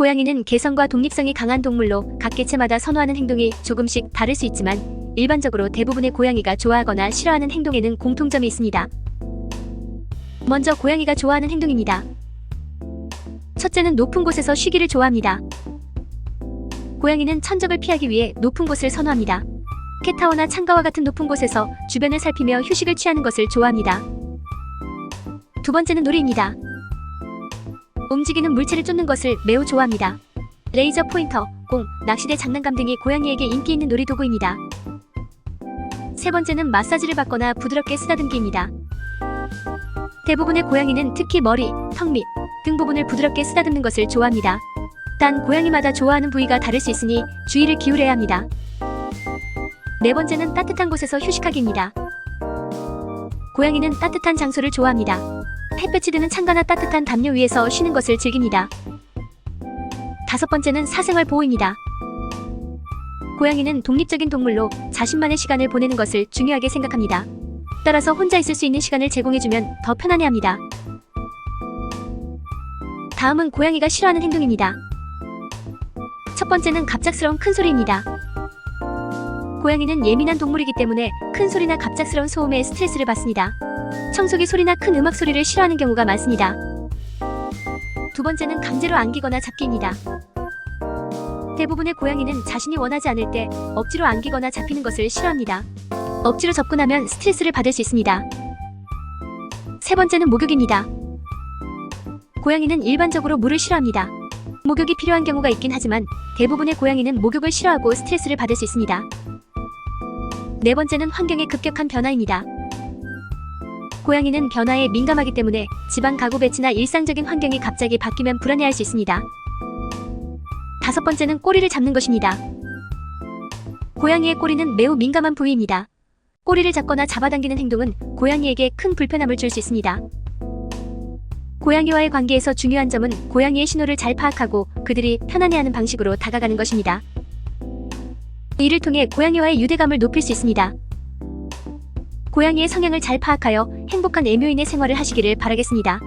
고양이는 개성과 독립성이 강한 동물로 각 개체마다 선호하는 행동이 조금씩 다를 수 있지만 일반적으로 대부분의 고양이가 좋아하거나 싫어하는 행동에는 공통점이 있습니다. 먼저 고양이가 좋아하는 행동입니다. 첫째는 높은 곳에서 쉬기를 좋아합니다. 고양이는 천적을 피하기 위해 높은 곳을 선호합니다. 캣타워나 창가와 같은 높은 곳에서 주변을 살피며 휴식을 취하는 것을 좋아합니다. 두 번째는 놀이입니다. 움직이는 물체를 쫓는 것을 매우 좋아합니다. 레이저 포인터, 공, 낚시대 장난감 등이 고양이에게 인기 있는 놀이도구입니다. 세 번째는 마사지를 받거나 부드럽게 쓰다듬기입니다. 대부분의 고양이는 특히 머리, 턱 밑, 등 부분을 부드럽게 쓰다듬는 것을 좋아합니다. 단 고양이마다 좋아하는 부위가 다를 수 있으니 주의를 기울여야 합니다. 네 번째는 따뜻한 곳에서 휴식하기입니다. 고양이는 따뜻한 장소를 좋아합니다. 햇볕이 드는 창가나 따뜻한 담요 위에서 쉬는 것을 즐깁니다. 다섯 번째는 사생활 보호입니다. 고양이는 독립적인 동물로 자신만의 시간을 보내는 것을 중요하게 생각합니다. 따라서 혼자 있을 수 있는 시간을 제공해주면 더 편안해합니다. 다음은 고양이가 싫어하는 행동입니다. 첫 번째는 갑작스러운 큰 소리입니다. 고양이는 예민한 동물이기 때문에 큰 소리나 갑작스러운 소음에 스트레스를 받습니다. 청소기 소리나 큰 음악 소리를 싫어하는 경우가 많습니다. 두 번째는 강제로 안기거나 잡기입니다. 대부분의 고양이는 자신이 원하지 않을 때 억지로 안기거나 잡히는 것을 싫어합니다. 억지로 접근하면 스트레스를 받을 수 있습니다. 세 번째는 목욕입니다. 고양이는 일반적으로 물을 싫어합니다. 목욕이 필요한 경우가 있긴 하지만 대부분의 고양이는 목욕을 싫어하고 스트레스를 받을 수 있습니다. 네 번째는 환경의 급격한 변화입니다. 고양이는 변화에 민감하기 때문에 집안 가구 배치나 일상적인 환경이 갑자기 바뀌면 불안해할 수 있습니다. 다섯 번째는 꼬리를 잡는 것입니다. 고양이의 꼬리는 매우 민감한 부위입니다. 꼬리를 잡거나 잡아당기는 행동은 고양이에게 큰 불편함을 줄 수 있습니다. 고양이와의 관계에서 중요한 점은 고양이의 신호를 잘 파악하고 그들이 편안해하는 방식으로 다가가는 것입니다. 이를 통해 고양이와의 유대감을 높일 수 있습니다. 고양이의 성향을 잘 파악하여 행복한 애묘인의 생활을 하시기를 바라겠습니다.